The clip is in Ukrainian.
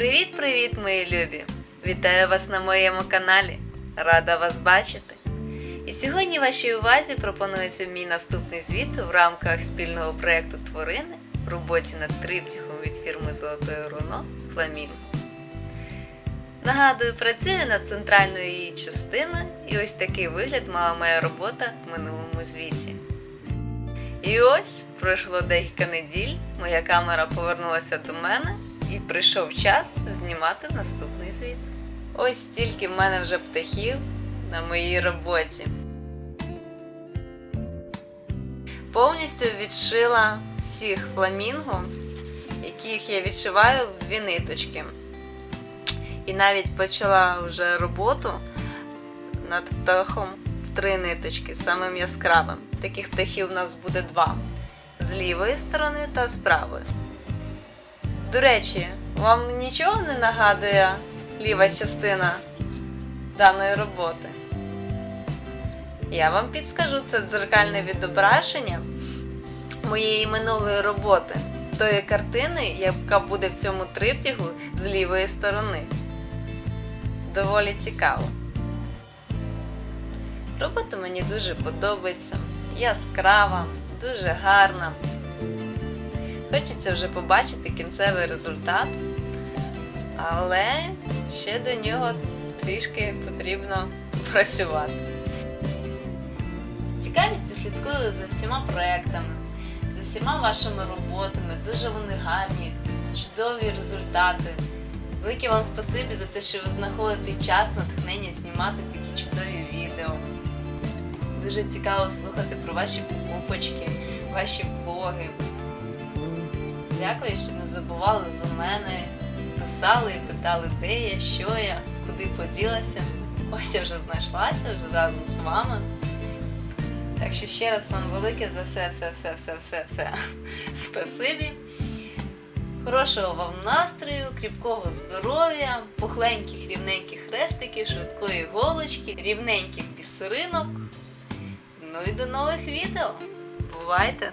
привіт, мої любі! Вітаю вас на моєму каналі. Рада вас бачити. І сьогодні вашій увазі пропонується мій наступний звіт в рамках спільного проєкту Тварини в роботі над триптихом від фірми Золотої Руно Фламінго. Нагадую, працюю над центральною її частиною, і ось такий вигляд мала моя робота в минулому звіті. І ось пройшло декілька неділь, моя камера повернулася до мене і прийшов час знімати наступний звіт. Ось стільки в мене вже птахів на моїй роботі. Повністю відшила всіх фламінго, яких я відшиваю в дві ниточки. І навіть почала вже роботу над птахом в три ниточки, самим яскравим. Таких птахів у нас буде два: з лівої сторони та з правої. До речі, вам нічого не нагадує ліва частина даної роботи? Я вам підскажу, це дзеркальне відображення моєї минулої роботи, тої картини, яка буде в цьому триптігу з лівої сторони. Доволі цікаво. Робота мені дуже подобається, яскрава, дуже гарна. Хочеться вже побачити кінцевий результат, але ще до нього трішки потрібно працювати. З цікавістю слідкую за всіма проектами, за всіма вашими роботами. Дуже вони гарні, чудові результати. Велике вам спасибі за те, що ви знаходите час, натхнення знімати такі чудові відео. Дуже цікаво слухати про ваші покупочки, ваші влоги. Дякую, що не забували за мене, писали і питали, де я, що я, куди поділася. Ось я вже знайшлася вже разом з вами. Так що ще раз вам велике за все, все, все, все, все, все. Спасибі. Хорошого вам настрою, кріпкого здоров'я, пухленьких рівненьких хрестиків, швидкої голочки, рівненьких бісеринок. Ну і до нових відео. Бувайте!